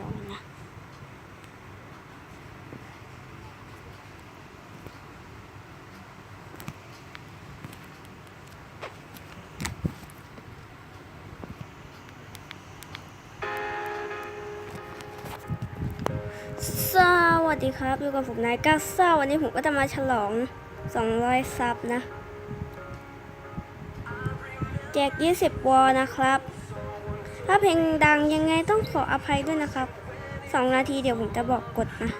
ยวนะสวัสดีครับอยู่กับผมนายก้าเศร้าวันนี้ผมก็จะมาฉลอง 200 ซับนะ แจก 20 วอลนะครับ ถ้าเพลงดังยังไงต้องขออภัยด้วยนะครับ2นาทีเดี๋ยวผมจะบอกกดนะ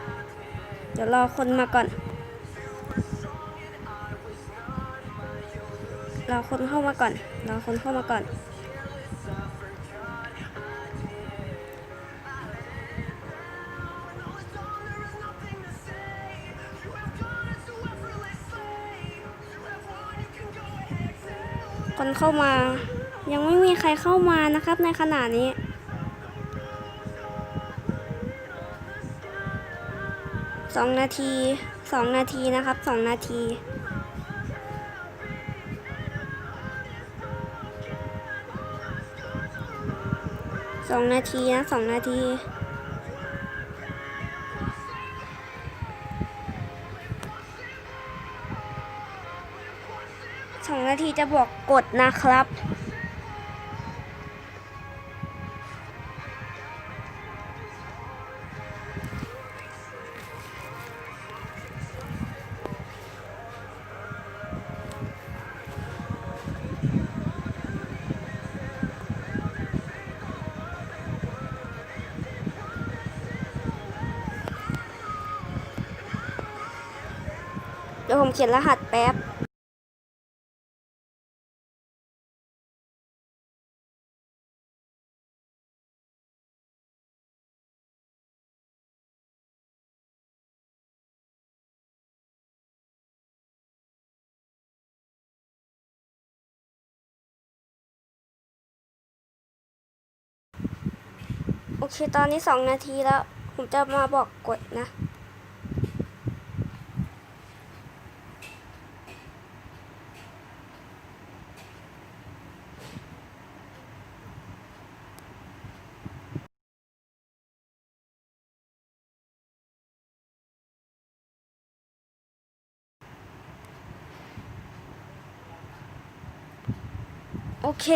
เดี๋ยวรอคนมาก่อน รอคนเข้ามาก่อน รอคนเข้ามาก่อนคนเข้ามา ยังไม่มีใครเข้ามานะครับในขณะนี้ สองนาที สองนาทีนะครับ สองนาทีสองนาทีนะสองนาที สองนาทีจะบอกกดนะครับ ผมเขียนรหัสแป๊บโอเค ตอนนี้สองนาทีแล้ว ผมจะมาบอกกดนะ เค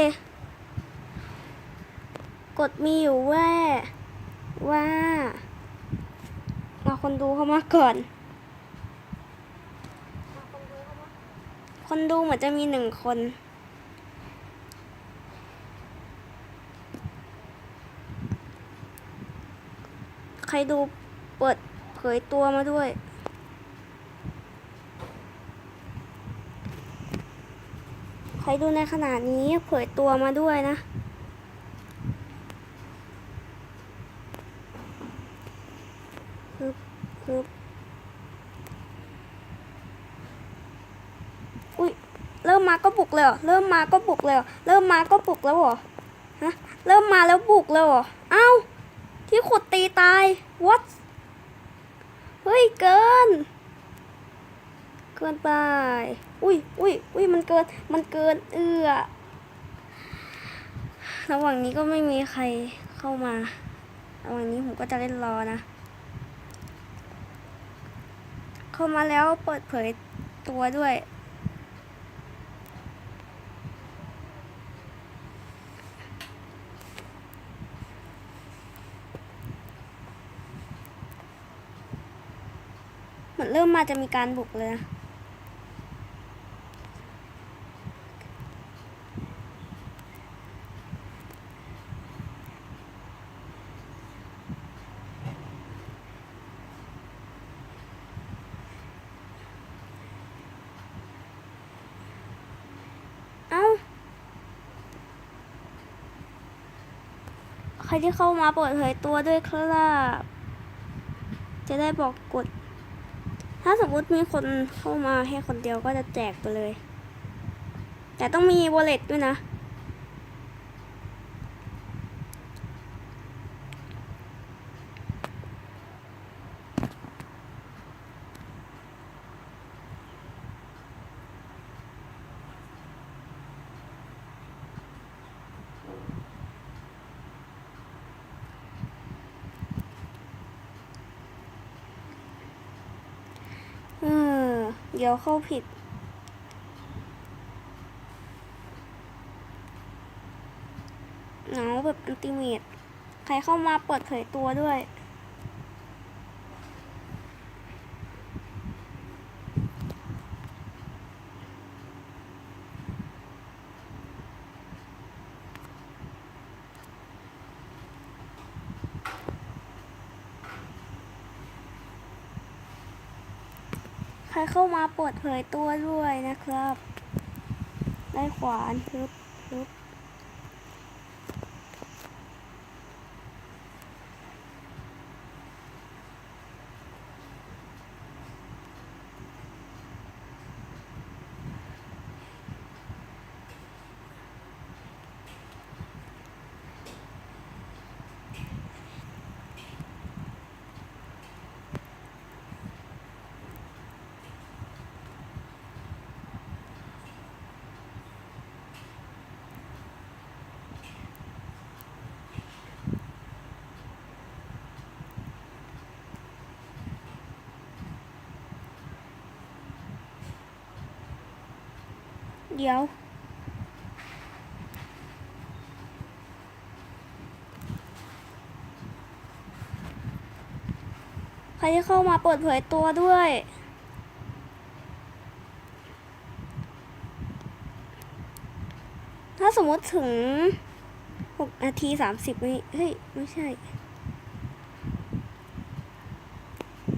กดมีอยู่ว่าว่าเอาคนดูเข้ามาก่อน คนดูเหมือนจะมีหนึ่งคน ใครดูเปิดเผยตัวมาด้วย ใครดูในขณะนี้เผยตัวมาด้วยนะ ฮึบฮึบอุ้ย เริ่มมาก็บุกเลยเหรอ เริ่มมาก็บุกเลยเหรอ เริ่มมาก็บุกแล้วเหรอ ฮะ เริ่มมาแล้วบุกเลยเหรอ เอ้า ที่ขุดตีตาย what เฮ้ย เกิน เกินไป อุ้ยอุ้ยอุ้ยมันเกิน มันเกิน เอื้อระหว่างนี้ก็ไม่มีใครเข้ามาระหว่างนี้ผมก็จะเล่นรอนะ เข้ามาแล้วเปิดเผยตัวด้วย เหมือนเริ่มมาจะมีการบุกเลยนะ เอ้า ใครที่เข้ามาเปิดเผยตัวด้วยครับ จะได้บอกกด ถ้าสมมติมีคนเข้ามาแค่คนเดียวก็จะแจกไปเลย แต่ต้องมีวอลเล็ตด้วยนะ โเดี๋ยวเข้าผิด หนาวแบบอันติเมตใครเข้ามาเปิดเผยตัวด้วย ครเข้ามาเปิดเผยตัวด้วยนะครับ ได้ขวานฮึบฮึบ เดี๋ยว ใครที่เข้ามาเปิดเผยตัวด้วย ถ้าสมมติถึงหกนาทีสามสิบวิเฮ้ย ไม่ใช่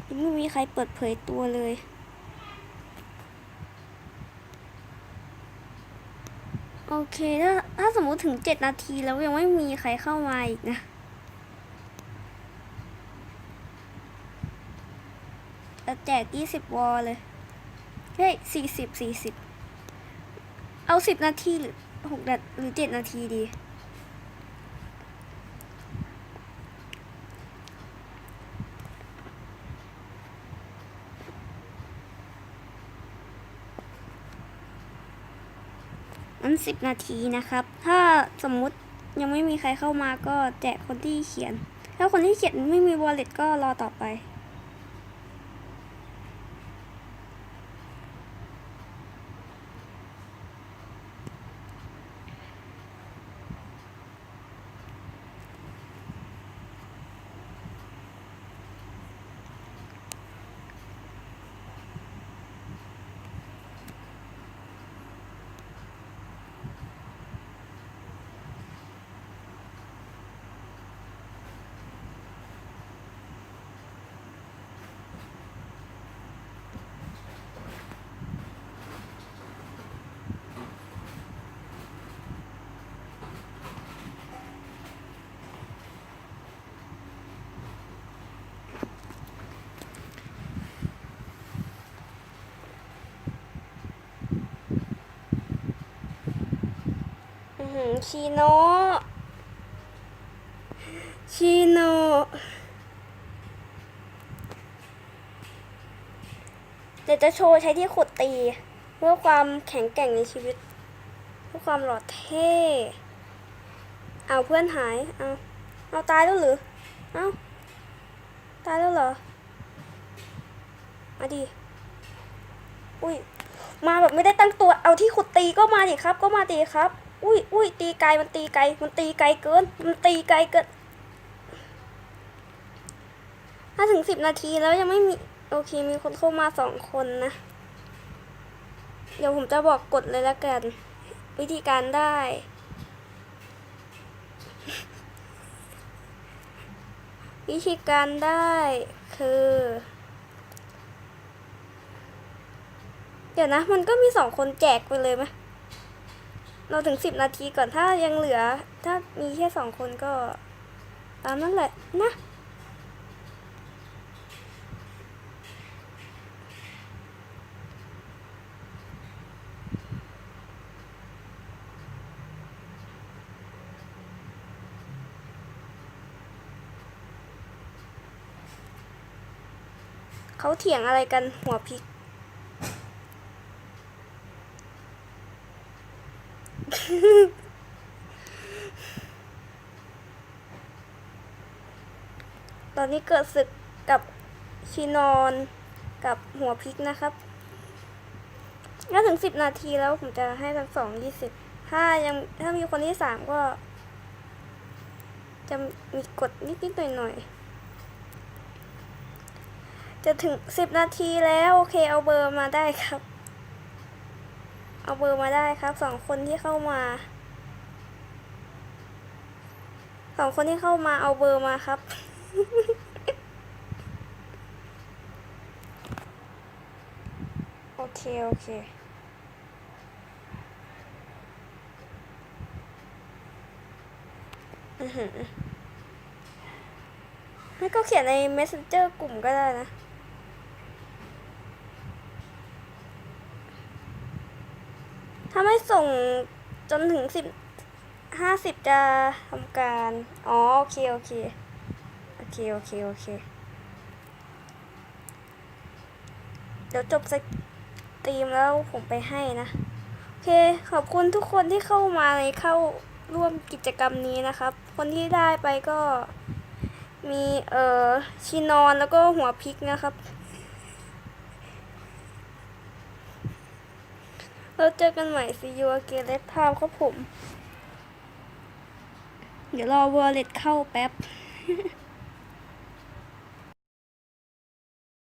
ยังไม่มีใครเปิดเผยตัวเลย โอเคถ้าถ้าสมมุติถึงเจ็ดนาทีแล้วยังไม่มีใครเข้ามาอีกนะ จะแจกยี่สิบวอลเลย เฮ้ยสี่สิบสี่สิบ เอาสิบนาทีหรือหกนาหรือเจ็ดนาทีดี 30นสิบนาทีนะครับ ถ้าสมมุติยังไม่มีใครเข้ามาก็แจกคนที่เขียน ถ้าคนที่เขียนไม่มี wallet ก็รอต่อไป ชีโนชีโนเดี๋ยวจะโชว์ใช้ที่ขุดตี เพื่อความแข็งแกร่งในชีวิต เพื่อความหล่อเท่ เอาเพื่อนหาย เอาเอาตายแล้วหรือ เอาตายแล้วเหรอ มาดิ อุ้ย มาแบบไม่ได้ตั้งตัว เอาที่ขุดตีก็มาดิครับ ก็มาดิครับ อุ้ยอุ้ยตีไกลมันตีไกลมันตีไกลเกิน มันตีไกลเกินถ้าถึงสิบนาทีแล้วยังไม่มี โอเค มีคนเข้ามาสองคนนะ เดี๋ยวผมจะบอกกฎเลยละกัน วิธีการได้ วิธีการได้คือ เดี๋ยวนะ มันก็มีสองคนแจกไปเลยไหม เราถึงสิบนาทีก่อนถ้ายังเหลือ ถ้ามีแค่สองคนก็ ตามนั้นแหละนะเขาเถียงอะไรกันหัวพริก ตอนนี้เกิดศึกกับชีนอนกับหัวพริกนะครับถ้าถึงสิบนาทีแล้วผมจะให้ทั้งสองยี่สิบถ้ายังถ้ามีคนที่สามก็ จะมีกดนิดนิดหน่อยหน่อยๆ จะถึงสิบนาทีแล้วโอเคเอาเบอร์มาได้ครับ เอาเบอร์มาได้ครับสองคนที่เข้ามาสองคนที่เข้ามาเอาเบอร์มาครับ โอเคโอเคอือหือไม่ก็เขียนใน messenger กลุ่มก็ได้นะถ้าไม่ส่งจนถึงสิบห้าสิบจะทำการ อ๋อ โอเค โอเค โอเค โอเค โอเค เดี๋ยวจบสัก ตรีมแล้วผมไปให้นะ โอเค ขอบคุณทุกคนที่เข้ามาในเข้าร่วมกิจกรรมนี้นะครับ คนที่ได้ไปก็มีเอ่อชีนอนแล้วก็หัวพริกนะครับ เราเจอกันใหม่ซียูเกเลสพาวครับผม เดี๋ยวรอวอลเล็ตเข้าแป๊บ